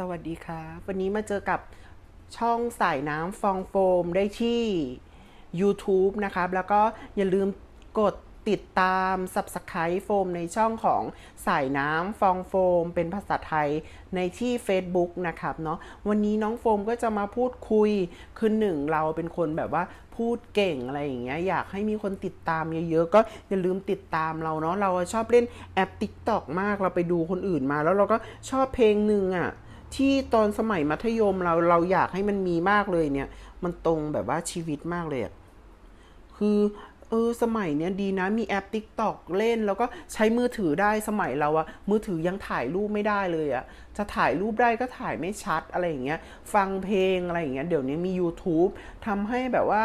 สวัสดีค่ะวันนี้มาเจอกับช่องสายน้ำฟองโฟมได้ที่ YouTube นะครับ แล้วก็อย่าลืมกดติดตาม Subscribe โฟมในช่องของสายน้ำฟองโฟม เป็นภาษาไทยในที่ Facebook นะครับเนาะวันนี้น้องโฟมก็จะมาพูดคุย คือหนึ่งเราเป็นคนแบบว่าพูดเก่งอะไรอย่างเงี้ยอยากให้มีคนติดตามเยอะๆ ก็อย่าลืมติดตามเราเนาะเราชอบเล่นแอป TikTok มากเราไปดูคนอื่นมา แล้วเราก็ชอบเพลงหนึ่งอะ ที่ตอนสมัยมัธยมเราเราอยากให้มันมีมากเลยเนี่ย มันตรงแบบว่าชีวิตมากเลยคือเออสมัยเนี้ยดีนะมีแอป TikTok เล่น แล้วก็ใช้มือถือได้สมัยเราอะมือถือยังถ่ายรูปไม่ได้เลยอะจะถ่ายรูปได้ก็ถ่ายไม่ชัดอะไรอย่างเงี้ย ฟังเพลงอะไรอย่างเงี้ยเดี๋ยวนี้มี YouTube ทำให้แบบว่า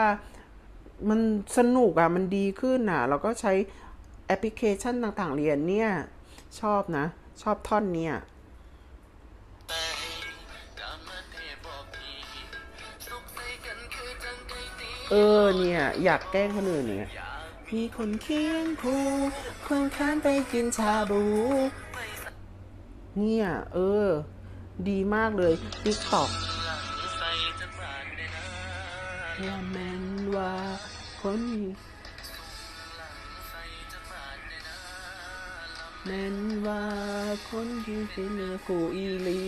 มันสนุกอะมันดีขึ้นอะแล้วก็ใช้แอปพลิเคชันต่างๆเรียนเนี่ย ชอบนะ ชอบท่อนเนี่ย เออเนี่ย อยากแกล้งคนอื่นเนี่ยมีคนเคียงคู่คนข้ามไปกินชาบู เนี่ย เออ ดีมากเลยติ๊กต็อกว่าแมนว่าคนแมนว่าคนที่เป็นเนื้อคู่อีลี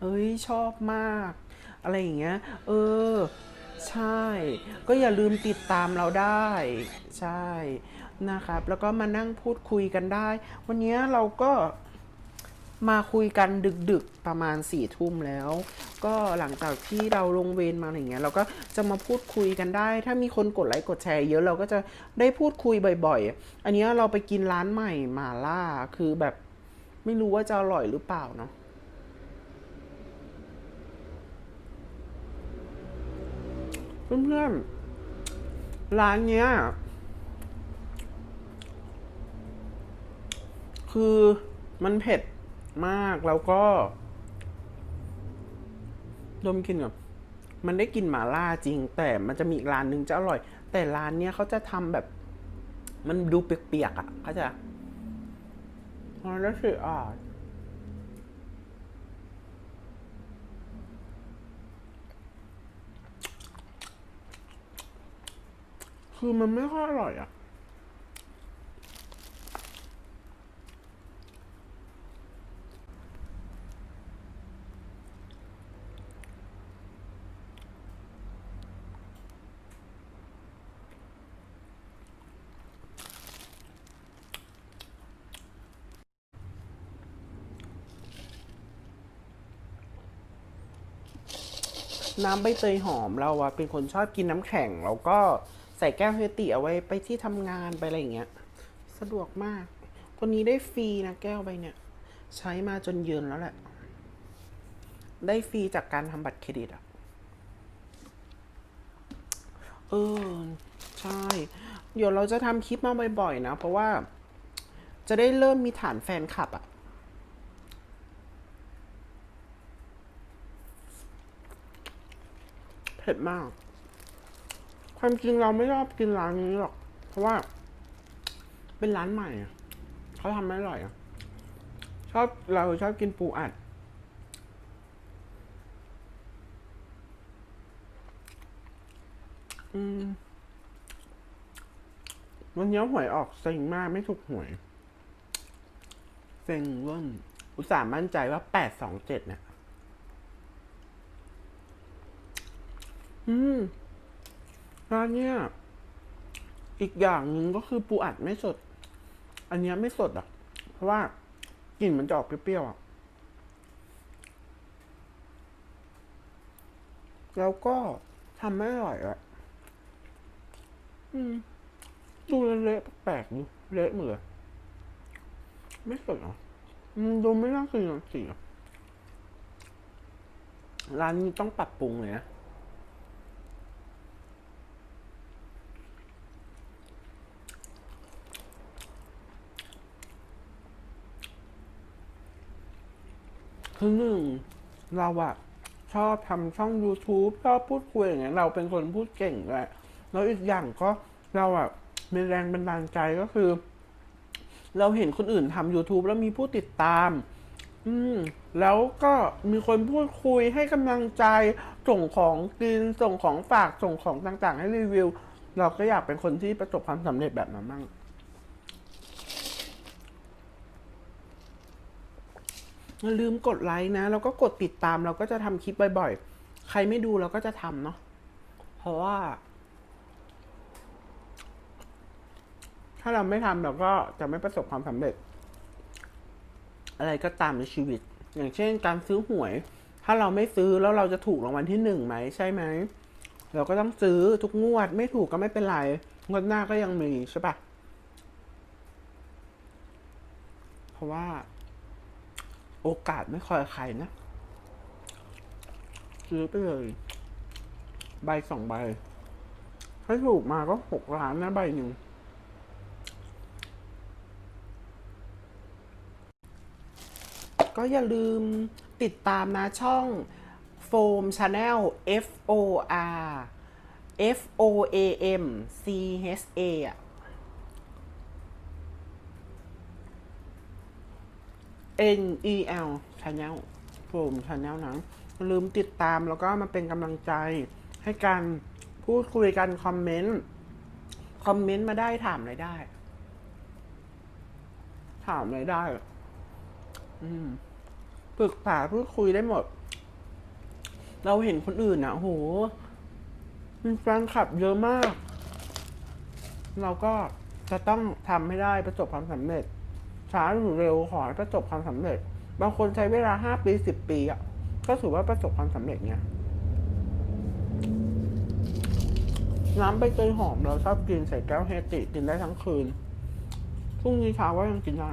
เอ้ยชอบมาก อะไรอย่างเงี้ย เออ ใช่ ก็อย่าลืมติดตามเราได้ ใช่นะครับ แล้วก็มานั่งพูดคุยกันได้ วันนี้เราก็มาคุยกันดึกๆประมาณสี่ทุ่มแล้ว ก็หลังจากที่เราลงเวรมาอย่างเงี้ย เราก็จะมาพูดคุยกันได้ ถ้ามีคนกดไลค์กดแชร์เยอะเราก็จะได้พูดคุยบ่อยๆ อันนี้เราไปกินร้านใหม่มาล่าคือแบบไม่รู้ว่าจะอร่อยหรือเปล่าเนาะ เพื่อนๆ ร้านเนี้ย คือมันเผ็ดมากแล้วก็ดมกินแบบมันได้กลินหมาล่าจริง แต่มันจะมีอีกร้านหนึ่งจะอร่อย แต่ร้านเนี้ยเขาจะทำแบบ มันดูเปียกๆอะ เขาใจะอ๋อแล้วสิอะ คือมันไม่ค่อยอร่อยอะ น้ำใบเตยหอมเราอะเป็นคนชอบกินน้ำแข็งแล้วก็ ใส่แก้วเฮติเอาไว้ไปที่ทำงานไปอะไรอย่างเงี้ย สะดวกมาก ตัวนี้ได้ฟรีนะแก้วใบเนี่ย ใช้มาจนเยินแล้วแหละ ได้ฟรีจากการทำบัตรเครดิตอะเออ ใช่ เดี๋ยวเราจะทำคลิปมาบ่อยๆนะ เพราะว่าจะได้เริ่มมีฐานแฟนคลับอะเผ็ดมาก ความจริงเราไม่ชอบกินร้านนี้หรอก เพราะว่า เป็นร้านใหม่เขาทำไม่อร่อยชอบเราชอบกินปูอัด อืมวันนี้หวยออกเซ็งมากไม่ถูกหวย เซ็งเว่นอุตส่าห์มั่นใจว่าแปดสองเจ็ดเนี่ย อืม ร้านเนี้ยอีกอย่างหนึ่งก็คือปูอัดไม่สด อันเนี้ยไม่สดอะ เพราะว่ากลิ่นมันจะออกเปรี้ยวๆอะ แล้วก็ทำไม่อร่อยอะดูเละๆแปลกดูเละเหมือนไม่สดอะอืมดูไม่น่ากินอะสิอะร้านนี้ต้องปรับปรุงเลยนะ คือหนึ่งเราอะชอบทำช่อง YouTube ชอบพูดคุยอย่างเงี้ยเราเป็นคนพูดเก่งด้วยแล้วอีกอย่างก็เราอะมีแรงบันดาลใจก็คือ เราเห็นคนอื่นทำ YouTube แล้วมีผู้ติดตาม อืม แล้วก็มีคนพูดคุยให้กำลังใจ ส่งของกินส่งของฝากส่งของต่างๆ ให้รีวิว เราก็อยากเป็นคนที่ประสบความสำเร็จแบบนั้นบ้าง อย่าลืมกดไลค์นะ แล้วก็กดติดตามเราก็จะทำคลิปบ่อยๆ ใครไม่ดูเราก็จะทำเนาะเพราะว่า ถ้าเราไม่ทำเราก็จะไม่ประสบความสำเร็จ อะไรก็ตามในชีวิต อย่างเช่น การซื้อหวย ถ้าเราไม่ซื้อแล้วเราจะถูกรางวัลที่หนึ่งไหมใช่ไหมเราก็ต้องซื้อทุกงวด ไม่ถูกก็ไม่เป็นไรงวดหน้าก็ยังมีใช่ปะเพราะว่า โอกาสไม่คอยใครนะ ซื้อไปเลย ใบสองใบ ถ้าถูกมาก็หกล้านนะใบหนึ่งก็อย่าลืมติดตามนะช่อง Foam Channel F O R F O A M C H A อะ N E L Channel Foam Channel นะลืมติดตามแล้วก็มาเป็นกำลังใจ ให้การพูดคุยกันคอมเมนต์ คอมเมนต์มาได้ถามอะไรได้ ถามอะไรได้ อืมปรึกษาพูดคุยได้หมด เราเห็นคนอื่นอะโหมีแฟนคลับเยอะมาก เราก็จะต้องทำให้ได้ประสบความสำเร็จ ช้าหรือเร็วขอให้ประสบความสำเร็จ บางคนใช้เวลาห้าปีสิบปีอะก็ถือว่าประสบความสำเร็จเนี่ยน้ำใบเตยหอมเราชอบกินใส่แก้วเฮติกินได้ทั้งคืนพรุ่งนี้เช้าก็ยังกินได้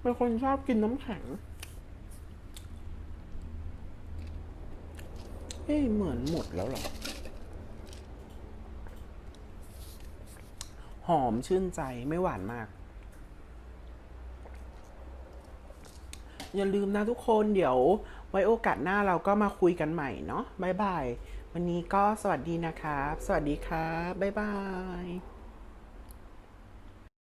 เป็นคนชอบกินน้ำแข็งเอ้เหมือนหมดแล้วหรอ หอมชื่นใจไม่หวานมาก อย่าลืมนะทุกคนเดี๋ยว ไว้โอกาสหน้าเราก็มาคุยกันใหม่เนาะบ๊ายบาย วันนี้ก็สวัสดีนะครับ สวัสดีครับบ๊ายบาย